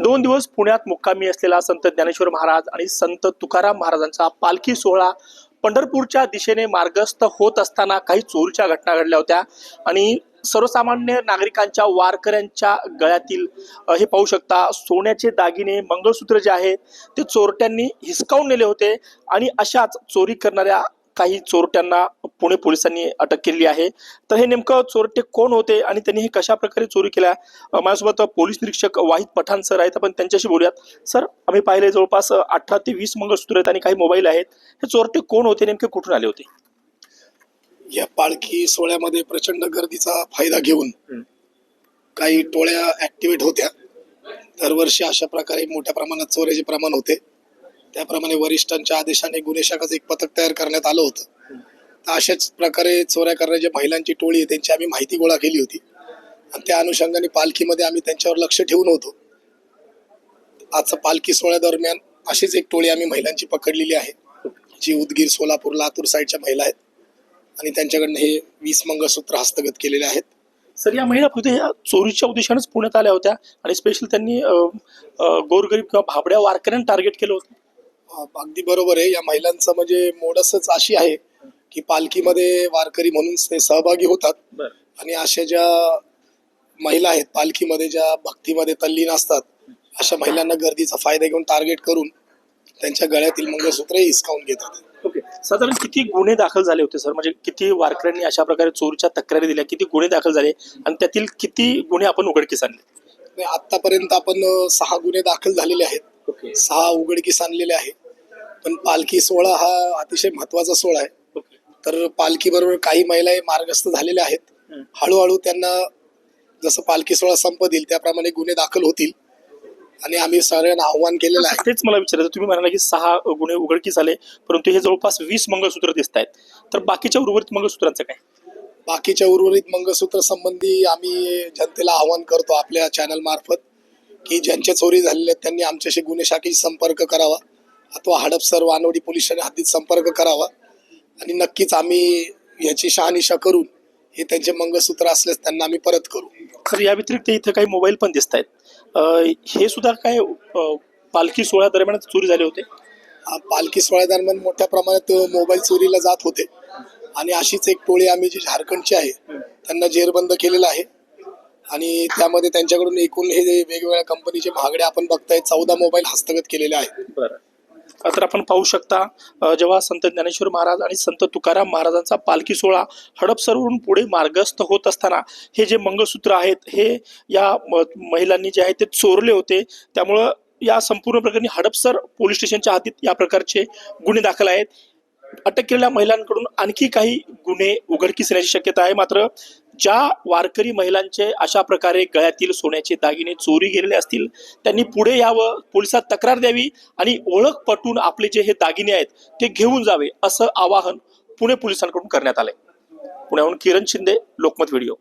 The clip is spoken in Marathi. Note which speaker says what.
Speaker 1: दोन दिवस पुण्यात मुक्कामी असलेला संत ज्ञानेश्वर महाराज आणि संत तुकाराम महाराजांचा पालखी सोहळा पंढरपूरच्या दिशेने मार्गस्थ होत असताना काही चोरीच्या घटना घडल्या होत्या. आणि सर्वसामान्य नागरिकांच्या वारकऱ्यांच्या गळ्यातील हे पाहू शकता सोन्याचे दागिने मंगळसूत्र जे आहे ते चोरट्यांनी हिसकावून नेले होते. आणि अशाच चोरी करणाऱ्या काही चोरट्यांना पुणे पोलिसांनी अटक केलेली आहे. तर हे नेमकं चोरटे कोण होते आणि त्यांनी हे कशा प्रकारे चोरी केल्या? माझ्यासोबत पोलीस निरीक्षक वाहिद पठाण सर आहेत. आपण त्यांच्याशी बोलूयात. सर आम्ही पाहिले जवळपास अठरा ते वीस मंगळसूत्र आहेत आणि काही मोबाईल आहेत. हे चोरटे कोण होते? नेमके कुठून आले होते?
Speaker 2: या पालखी सोहळ्यामध्ये प्रचंड गर्दीचा फायदा घेऊन. काही टोळ्या ऍक्टिव्हेट होत्या. दरवर्षी अशा प्रकारे मोठ्या प्रमाणात चोऱ्याचे प्रमाण होते. त्याप्रमाणे वरिष्ठांच्या आदेशाने गुन्हे शाखाचं एक पथक तयार करण्यात आलं होतं. तर अशाच प्रकारे चोऱ्या करण्याच्या महिलांची टोळी आहे त्यांची आम्ही माहिती गोळा केली होती. आणि त्या अनुषंगाने पालखीमध्ये आम्ही त्यांच्यावर लक्ष ठेवून होतो. आजचा पालखी सोहळ्यादरम्यान अशीच एक टोळी आम्ही महिलांची पकडलेली आहे जी उदगीर सोलापूर लातूर साईडच्या महिला आहेत. आणि त्यांच्याकडनं हे वीस मंगळसूत्र हस्तगत केलेले आहेत.
Speaker 1: सर या महिला फक्त या चोरीच्या उद्देशानेच पुण्यात आल्या होत्या आणि स्पेशल त्यांनी गोरगरीब किंवा भाबड्या वारकऱ्यांना टार्गेट केलं होतं.
Speaker 2: अगदी बरोबर आहे. या महिलांचं म्हणजे मोडसच अशी आहे की पालखीमध्ये वारकरी म्हणून ते सहभागी होतात. आणि अशा ज्या महिला आहेत पालखीमध्ये ज्या भक्तीमध्ये तल्लीन असतात अशा महिलांना गर्दीचा फायदा घेऊन टार्गेट करून त्यांच्या गळ्यातील मंगळसूत्र हिसकावून घेतात.
Speaker 1: ओके. साधारण किती गुन्हे दाखल झाले होते सर? म्हणजे किती वारकऱ्यांनी अशा प्रकारे चोरीच्या तक्रारी दिल्या? किती गुन्हे दाखल झाले? आणि त्यातील किती गुन्हे आपण उघडकीस आणले?
Speaker 2: आणि आतापर्यंत आपण सहा गुन्हे दाखल झालेले आहेत. सहा उघडकीस आणलेले आहे पण पालखी सोहळा हा अतिशय महत्त्वाचा सोहळा आहे. तर पालखी बरोबर काही महिला मार्गस्थ झालेल्या आहेत. हळूहळू त्यांना जसं पालखी सोहळा संपत येईल त्याप्रमाणे गुन्हे दाखल होतील. आणि आम्ही सगळ्यांना आव्हान केलेलं आहे.
Speaker 1: तेच मला विचारायचं तुम्ही म्हणाला की सहा गुन्हे उघडकीस आले परंतु हे जवळपास वीस मंगळसूत्र दिसत आहेत तर बाकीच्या उर्वरित मंगळसूत्रांचं काय?
Speaker 2: बाकीच्या उर्वरित मंगळसूत्र संबंधी आम्ही जनतेला आव्हान करतो आपल्या चॅनल मार्फत की ज्यांच्या चोरी झालेल्या त्यांनी आमच्याशी गुन्हे शाखेशी संपर्क करावा. अथवा हडपसर वानवडी पोलीस ठाणे हद्दीत संपर्क करावा. आणि नक्कीच आम्ही याची शहानिशा करून हे त्यांचे मंगळसूत्र असल्यास त्यांना आम्ही परत करू.
Speaker 1: तर या व्यतिरिक्त इथं काही मोबाईल पण दिसत आहेत. हे सुद्धा काय पालखी सोहळ्या दरम्यान चोरी झाले होते?
Speaker 2: पालखी सोहळ्यादरम्यान मोठ्या प्रमाणात मोबाईल चोरीला जात होते. आणि अशीच एक टोळी आम्ही जी झारखंडची आहे त्यांना जेरबंद केलेलं आहे. आणि त्यामध्ये त्यांच्याकडून एकूण हे वेगवेगळ्या कंपनीचे महागडे आपण बघताय चौदा मोबाईल हस्तगत केलेले आहेत.
Speaker 1: तर आपण पाहू शकता जेव्हा संत ज्ञानेश्वर महाराज आणि संत तुकाराम महाराजांचा पालखी सोहळा हडपसरवरून पुढे मार्गस्थ होत असताना हे जे मंगळसूत्र आहेत हे या म- महिलांनी जे आहे ते चोरले होते. त्यामुळं या संपूर्ण प्रकरणी हडपसर पोलीस स्टेशनच्या हातीत या प्रकारचे गुन्हे दाखल आहेत. अटक केलेल्या महिलांकडून आणखी काही गुन्हे उघडकीस येण्याची शक्यता आहे. मात्र ज्या वारकरी महिलांचे अशा प्रकारे गळ्यातील सोन्याचे दागिने चोरी गेलेले असतील त्यांनी पुढे यावं पोलिसात तक्रार द्यावी आणि ओळख पटून आपले जे हे दागिने आहेत ते घेऊन जावे असं आवाहन पुणे पोलिसांकडून करण्यात आलंय. पुण्याहून किरण शिंदे लोकमत व्हिडिओ.